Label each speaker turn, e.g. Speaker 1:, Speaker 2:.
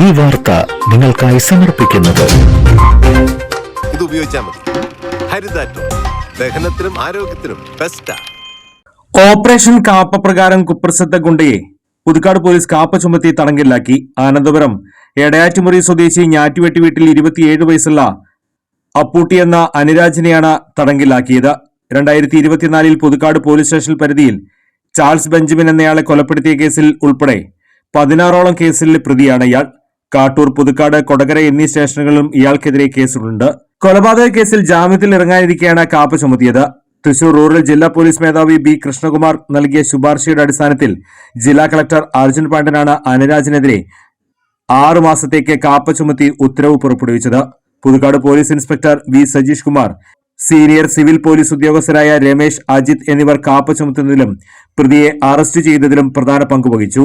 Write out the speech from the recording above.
Speaker 1: ഈ വാർത്ത നിങ്ങൾക്കായി സമർപ്പിക്കുന്നത്.
Speaker 2: ഇത് ഉപയോഗിച്ചാൽ മതി. ഹരിതാറ്റോ. ദഹനത്തിനും ആരോഗ്യത്തിനും ബെസ്റ്റാ
Speaker 3: ഓപ്പറേഷൻ കാപ്പ പ്രകാരം കുപ്രസിദ്ധ ഗുണ്ടയെ പുതുക്കാട് പോലീസ് കാപ്പ ചുമത്തി തടങ്കലിലാക്കി. ആനന്ദപുരം എടയാറ്റുമുറി സ്വദേശി ഞാറ്റുവെട്ടി വീട്ടിൽ ഇരുപത്തിയേഴ് വയസ്സുള്ള അപ്പൂട്ടി എന്ന അനുരാജിനെയാണ് തടങ്കിലാക്കിയത് രണ്ടായിരത്തി ഇരുപത്തിനാലിൽ പുതുക്കാട് പോലീസ് സ്റ്റേഷൻ പരിധിയിൽ ചാൾസ് ബെഞ്ചമിൻ എന്നയാളെ കൊലപ്പെടുത്തിയ കേസിൽ ഉൾപ്പെടെ പതിനാറോളം കേസിൽ പ്രതിയാണ് ഇയാൾ. കാട്ടൂർ പുതുക്കാട് കൊടകര എന്നീ സ്റ്റേഷനുകളിലും ഇയാൾക്കെതിരെ കേസുകളുണ്ട്. കൊലപാതക കേസിൽ ജാമ്യത്തിൽ ഇറങ്ങാനിരിക്കെയാണ് കാപ്പ് ചുമത്തിയത്. തൃശൂർ റൂറൽ ജില്ലാ പോലീസ് മേധാവി ബി കൃഷ്ണകുമാർ നൽകിയ ശുപാർശയുടെ അടിസ്ഥാനത്തിൽ ജില്ലാ കളക്ടർ അർജുൻ പാണ്ഡനാണ് അനുരാജിനെതിരെ ആറു മാസത്തേക്ക് കാപ്പ ചുമത്തി ഉത്തരവ് പുറപ്പെടുവിച്ചത്. Puthukkad police inspector V Sajeesh Kumar senior civil police ഉദ്യോഗസ്ഥരായ Ramesh Ajith എന്നിവർ കാപ്പ ചുമത്തുന്നതിലും പ്രതിയെ അറസ്റ്റ് ചെയ്തതിലും പ്രധാന പങ്കുവഹിച്ചു